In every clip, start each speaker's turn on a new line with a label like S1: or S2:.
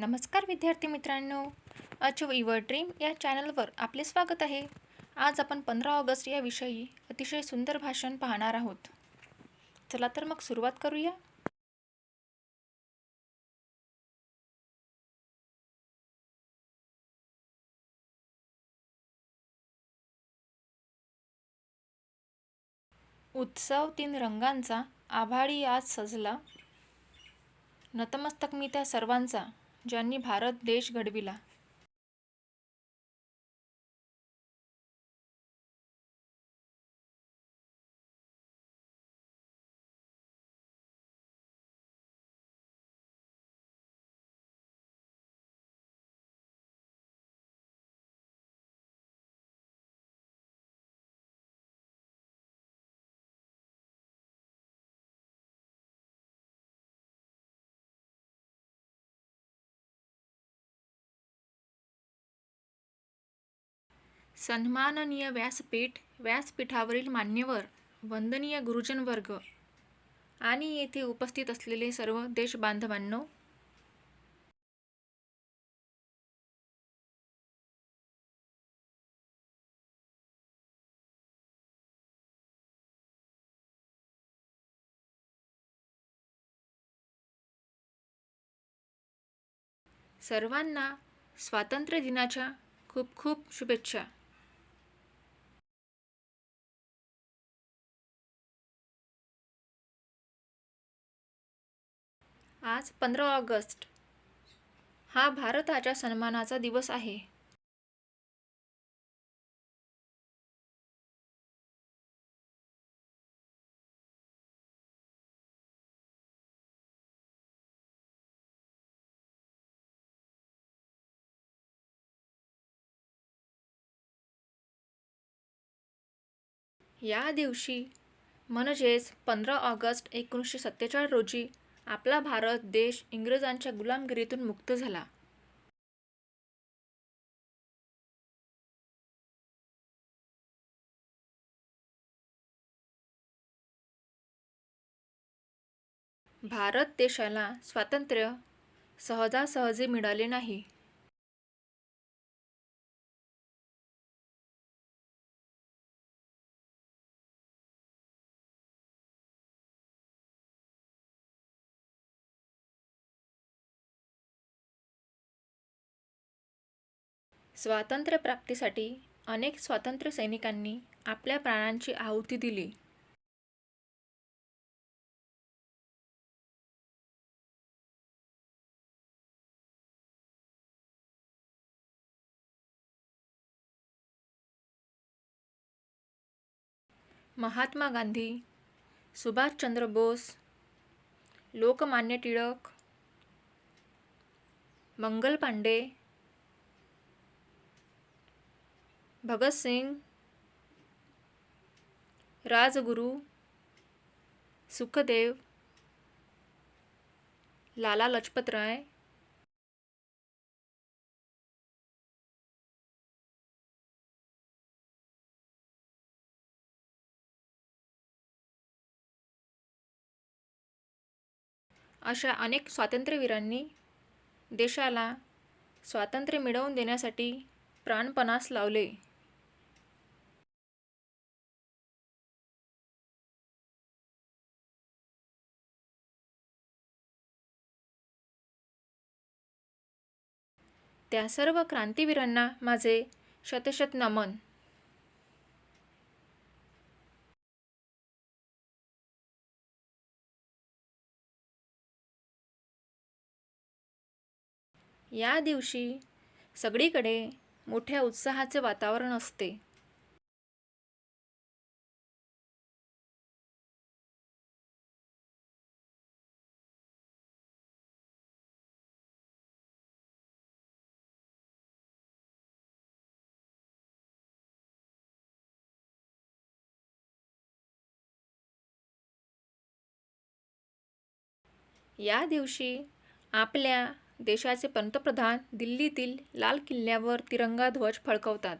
S1: नमस्कार विद्यार्थी मित्रांनो. अचीव युअर ड्रीम या चॅनलवर आपले स्वागत आहे. आज आपण पंधरा ऑगस्ट या विषयी अतिशय सुंदर भाषण पाहणार आहोत. चला तर मग सुरुवात करूया. उत्सव तीन रंगांचा आभाळी आज सजला. नतमस्तक मी त्या सर्वांचा. ज्यांनी भारत देश घडविला. सन्माननीय व्यासपीठ व्यासपीठावरील मान्यवर वंदनीय गुरुजन वर्ग आणि येथे उपस्थित असलेले सर्व देशबांधवांनो सर्वांना स्वातंत्र्य दिनाच्या खूप खूप शुभेच्छा. आज पंधरा ऑगस्ट. हा भारताच्या सन्मानाचा दिवस आहे. या दिवशी म्हणजेच पंधरा ऑगस्ट एकोणीसशे सत्तेचाळीस रोजी आपला भारत देश इंग्रजांच्या गुलामगिरीतून मुक्त झाला. भारत देशाला स्वातंत्र्य सहजासहजी मिळाले नाही. स्वातंत्र्यप्राप्तीसाठी अनेक स्वातंत्र्य सैनिकांनी आपल्या प्राणांची आहुती दिली. महात्मा गांधी सुभाषचंद्र बोस लोकमान्य टिळक मंगल पांडे भगतसिंग राजगुरू सुखदेव लाला लजपत राय अशा अनेक स्वातंत्र्यवीरांनी देशाला स्वातंत्र्य मिळवून देण्यासाठी प्राणपणास लावले. त्या सर्व क्रांतीवीरांना माझे शतशत नमन या दिवशी सगळीकडे मोठ्या उत्साहाचे वातावरण असते. या दिवशी आपल्या देशाचे पंतप्रधान दिल्लीतील लाल किल्ल्यावर तिरंगा ध्वज फडकवतात.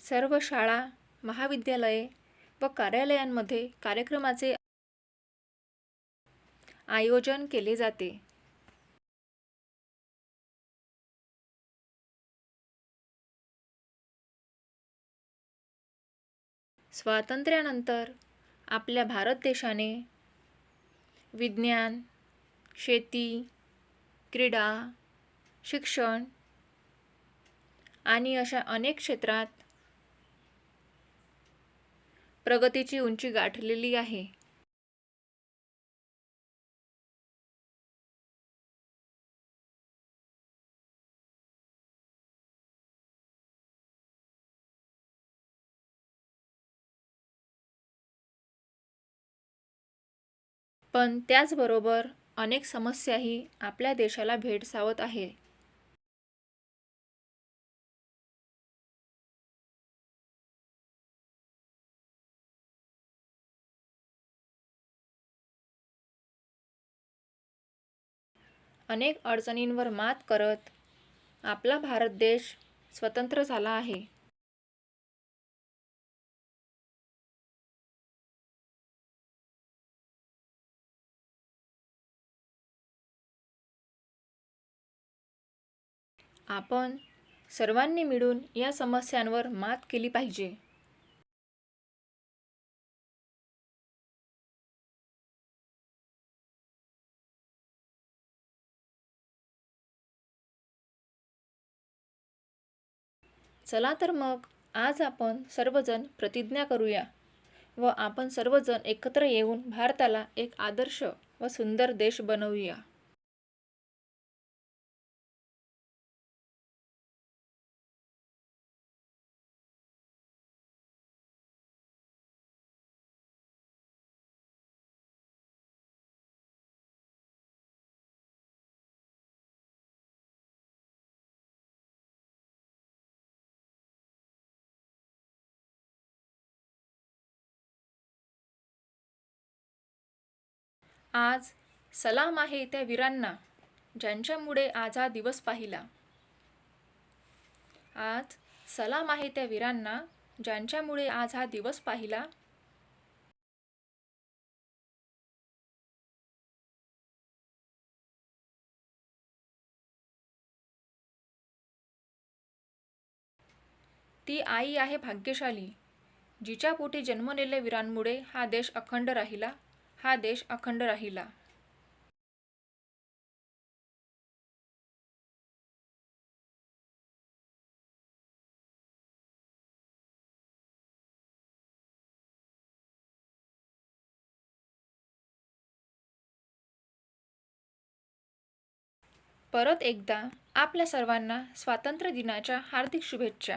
S1: सर्व शाळा महाविद्यालये व कार्यालयांमध्ये कार्यक्रमाचे आयोजन केले जाते. स्वातंत्र्यानंतर आपल्या भारत देशाने विज्ञान शेती क्रीडा शिक्षण आणि अशा अनेक क्षेत्रात प्रगतीची उंची गाठलेली आहे. पण त्याचबरोबर अनेक समस्याही आपल्या देशाला भेडसावत आहे. अनेक अडचणींवर मात करत आपला भारत देश स्वतंत्र झाला आहे. आपण सर्वांनी मिळून या समस्यांवर मात केली पाहिजे. चला तर मग आज आपण सर्वजण प्रतिज्ञा करूया व आपण सर्वजण एकत्र येऊन भारताला एक आदर्श व सुंदर देश बनवूया. आज सलाम आहे त्या वीरांना ज्यांच्यामुळे आज हा दिवस पाहिला. आज सलाम आहे त्या वीरांना ज्यांच्यामुळे आज हा दिवस पाहिला. ती आई आहे भाग्यशाली जिच्या पोटी जन्मलेल्या वीरांमुळे हा देश अखंड राहिला. हा देश अखंड राहिला. परत एकदा आपल्या सर्वांना स्वातंत्र्य दिनाच्या हार्दिक शुभेच्छा.